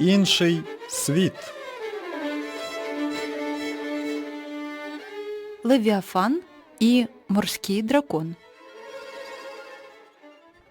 Інший світ. Левіафан і морський дракон.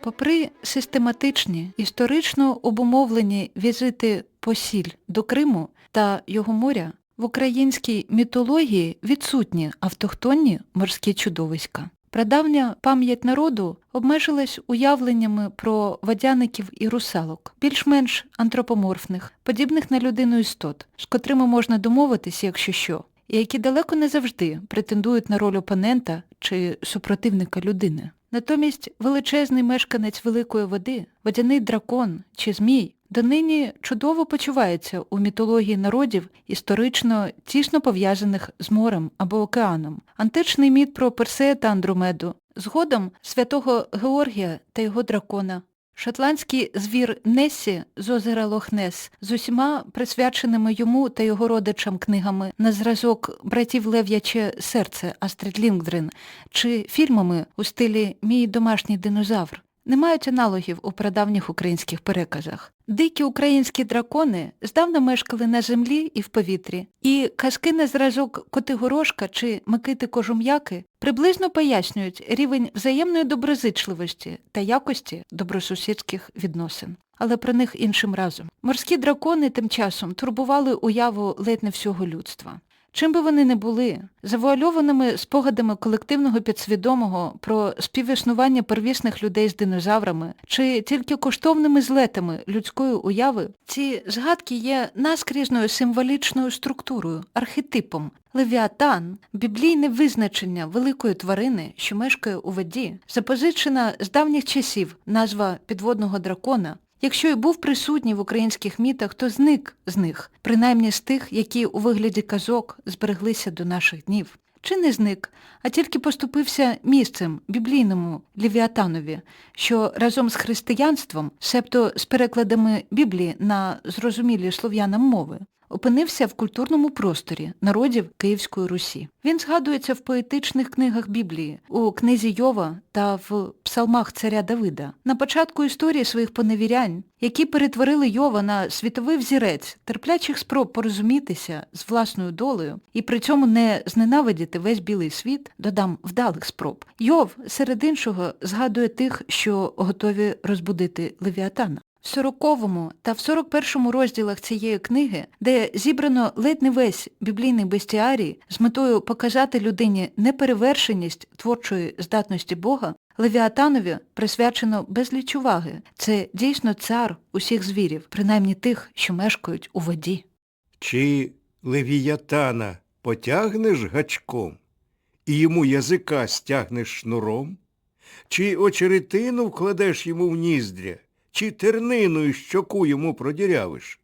Попри систематичні, історично обумовлені візити посіль до Криму та його моря, в українській мітології відсутні автохтонні морські чудовиська. Прадавня пам'ять народу обмежилась уявленнями про водяників і русалок, більш-менш антропоморфних, подібних на людину істот, з котрими можна домовитися, якщо що, і які далеко не завжди претендують на роль опонента чи супротивника людини. Натомість величезний мешканець великої води, водяний дракон чи змій, донині чудово почувається у мітології народів, історично тісно пов'язаних з морем або океаном. Античний міт про Персея та Андромеду, згодом святого Георгія та його дракона, Шотландський звір Несі з озера Лохнес з усіма присвяченими йому та його родичам книгами на зразок братів Лев'яче серце Астрид Лінгдрен чи фільмами у стилі Мій домашній динозавр не мають аналогів у прадавніх українських переказах. Дикі українські дракони здавна мешкали на землі і в повітрі, і казки на зразок Котигорошка чи Микити Кожум'яки приблизно пояснюють рівень взаємної доброзичливості та якості добросусідських відносин. Але про них іншим разом. Морські дракони тим часом турбували уяву ледь не всього людства. Чим би вони не були, завуальованими спогадами колективного підсвідомого про співіснування первісних людей з динозаврами, чи тільки коштовними злетами людської уяви, ці згадки є наскрізною символічною структурою, архетипом. Левіатан – біблійне визначення великої тварини, що мешкає у воді, запозичена з давніх часів назва підводного дракона, Якщо і був присутній в українських мітах, то зник з них, принаймні з тих, які у вигляді казок збереглися до наших днів. Чи не зник, а тільки поступився місцем біблійному Лівіатанові, що разом з християнством, себто з перекладами Біблії на зрозумілі слов'янам мови, опинився в культурному просторі народів Київської Русі. Він згадується в поетичних книгах Біблії, у книзі Йова та в псалмах царя Давида. На початку історії своїх поневірянь, які перетворили Йова на світовий взірець терплячих спроб порозумітися з власною долею і при цьому не зненавидіти весь білий світ, додам вдалих спроб. Йов, серед іншого, згадує тих, що готові розбудити Левіатана. В 40-му та в 41-му розділах цієї книги, де зібрано ледь не весь біблійний бестіарій з метою показати людині неперевершеність творчої здатності Бога, Левіатанові присвячено безліч уваги. Це дійсно цар усіх звірів, принаймні тих, що мешкають у воді. Чи левіятана потягнеш гачком і йому язика стягнеш шнуром? Чи очеретину вкладеш йому в ніздря? Чи терниною щоку йому продірявиш?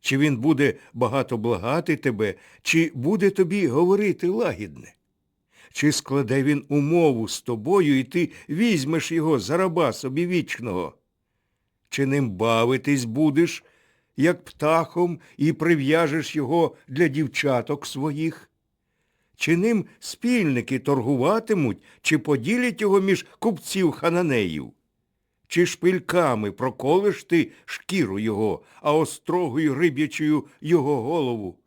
Чи він буде багато благати тебе, чи буде тобі говорити лагідне? Чи складе він умову з тобою, і ти візьмеш його за раба собі вічного? Чи ним бавитись будеш, як птахом, і прив'яжеш його для дівчаток своїх? Чи ним спільники торгуватимуть, чи поділять його між купців хананеїв? Чи шпильками проколиш ти шкіру його, а острогою риб'ячою його голову?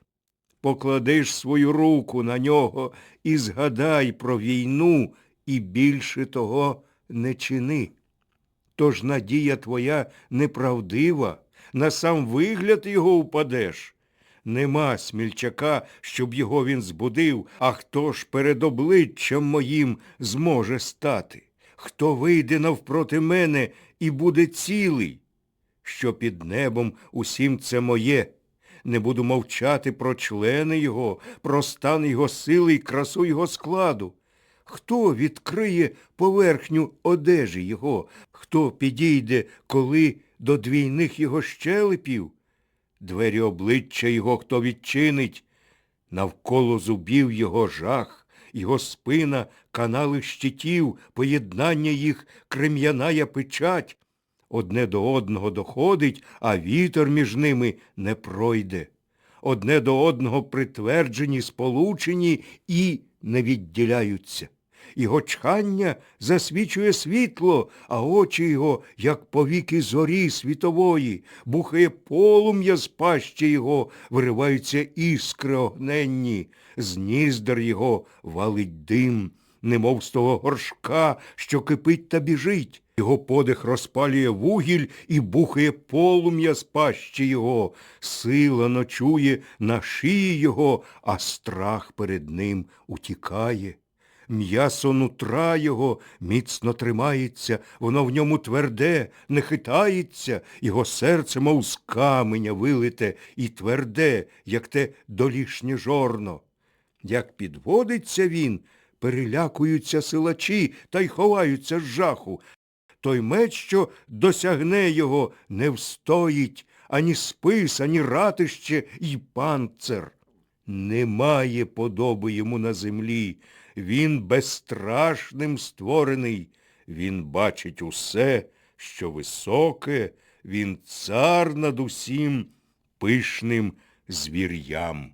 Покладеш свою руку на нього і згадай про війну, і більше того не чини. Тож надія твоя неправдива, на сам вигляд його упадеш. Нема смільчака, щоб його він збудив, а хто ж перед обличчям моїм зможе стати? Хто вийде навпроти мене і буде цілий? Що під небом усім це моє. Не буду мовчати про члени його, про стан його сили і красу його складу. Хто відкриє поверхню одежі його, хто підійде, коли до двійних його щелепів? Двері обличчя його хто відчинить, навколо зубів його жах його спина, канали щитів, поєднання їх крем'яная печать. Одне до одного доходить, а вітер між ними не пройде. Одне до одного притверджені, сполучені і не відділяються. Його чхання засвічує світло, а очі його, як повіки зорі світової, бухає полум'я з пащі його, вириваються іскри огненні, з ніздер його валить дим, немов з того горшка, що кипить та біжить. Його подих розпалює вугіль і бухає полум'я з пащі його. Сила ночує на шиї його, а страх перед ним утікає. М'ясо нутра його міцно тримається, воно в ньому тверде, не хитається, його серце, мов з каменя вилите, і тверде, як те долішнє жорно. Як підводиться він, перелякуються силачі та й ховаються з жаху. Той меч, що досягне його, не встоїть ані спис, ані ратище й панцир. Немає подоби йому на землі. Він безстрашним створений. Він бачить усе, що високе, він цар над усім пишним звір'ям.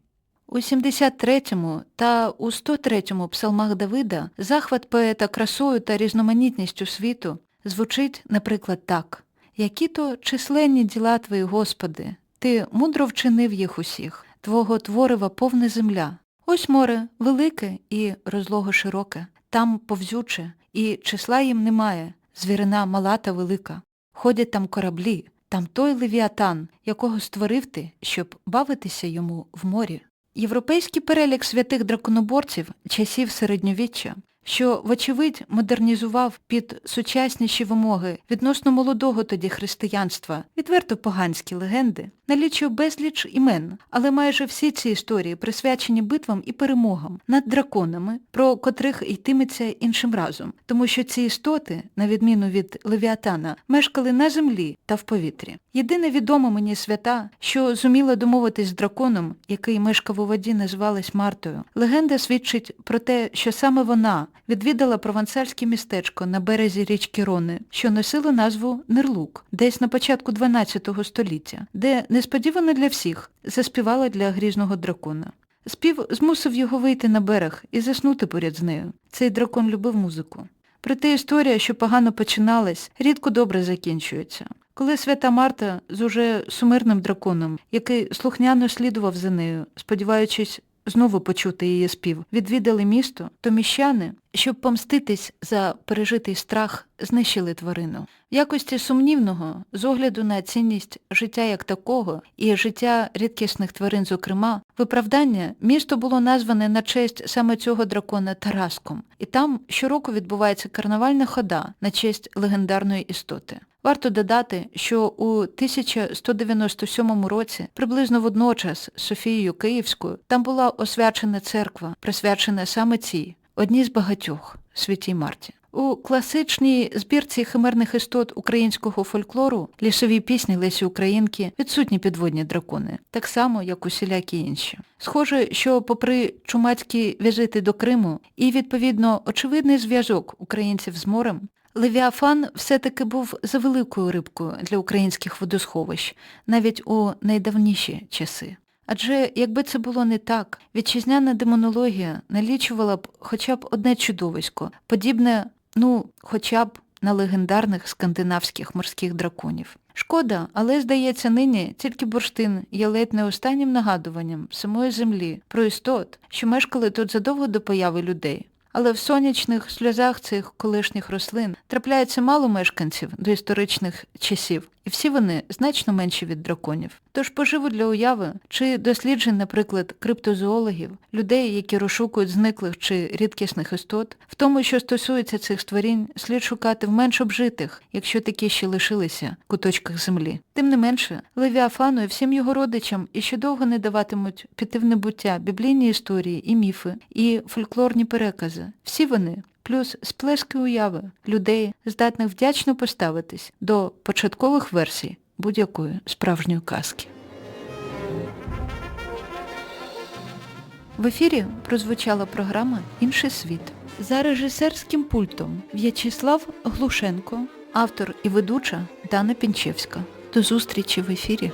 У 73-му та у 103-му псалмах Давида захват поета красою та різноманітністю світу звучить, наприклад, так. Які то численні діла Твої, Господи, Ти мудро вчинив їх усіх, Твого творива повна земля. Ось море велике і розлого широке, там повзюче, і числа їм немає, звірина мала та велика. Ходять там кораблі, там той левіатан, якого створив ти, щоб бавитися йому в морі. Європейський перелік святих драконоборців часів середньовіччя, що, вочевидь, модернізував під сучасніші вимоги відносно молодого тоді християнства, відверто поганські легенди, налічує безліч імен, але майже всі ці історії присвячені битвам і перемогам над драконами, про котрих йтиметься іншим разом, тому що ці істоти, на відміну від Левіатана, мешкали на землі та в повітрі. Єдине відома мені свята, що зуміла домовитись з драконом, який мешкав у воді, називалась Мартою. Легенда свідчить про те, що саме вона відвідала провансальське містечко на березі річки Рони, що носило назву Нерлук, десь на початку 12 століття, де несподівано для всіх заспівала для грізного дракона. Спів змусив його вийти на берег і заснути поряд з нею. Цей дракон любив музику. Проте історія, що погано починалась, рідко добре закінчується. Коли свята Марта з уже сумирним драконом, який слухняно слідував за нею, сподіваючись знову почути її спів, відвідали місто, то міщани, щоб помститись за пережитий страх, знищили тварину. В якості сумнівного, з огляду на цінність життя як такого і життя рідкісних тварин зокрема, виправдання місто було назване на честь саме цього дракона Тараском, і там щороку відбувається карнавальна хода на честь легендарної істоти. Варто додати, що у 1197 році, приблизно водночас з Софією Київською, там була освячена церква, присвячена саме цій, одній з багатьох, святій Марті. У класичній збірці химерних істот українського фольклору лісові пісні Лесі Українки відсутні підводні дракони, так само, як усілякі інші. Схоже, що попри чумацькі візити до Криму і, відповідно, очевидний зв'язок українців з морем, Левіафан все-таки був за великою рибкою для українських водосховищ, навіть у найдавніші часи. Адже якби це було не так, вітчизняна демонологія налічувала б хоча б одне чудовисько, подібне, ну, хоча б на легендарних скандинавських морських драконів. Шкода, але, здається, нині тільки бурштин є ледь не останнім нагадуванням самої землі про істот, що мешкали тут задовго до появи людей. Але в сонячних сльозах цих колишніх рослин трапляється мало мешканців до історичних часів, і всі вони значно менші від драконів. Тож поживу для уяви чи досліджень, наприклад, криптозоологів, людей, які розшукують зниклих чи рідкісних істот, в тому, що стосується цих створінь, слід шукати в менш обжитих, якщо такі ще лишилися, куточках землі. Тим не менше, Левіафану і всім його родичам іще довго не даватимуть піти в небуття біблійні історії і міфи, і фольклорні перекази. Всі вони плюс сплески уяви людей, здатних вдячно поставитись до початкових версій будь-якої справжньої казки. В ефірі прозвучала програма Інший світ. За режисерським пультом В'ячеслав Глушенко, автор і ведуча Дана Пінчевська. До зустрічі в ефірі.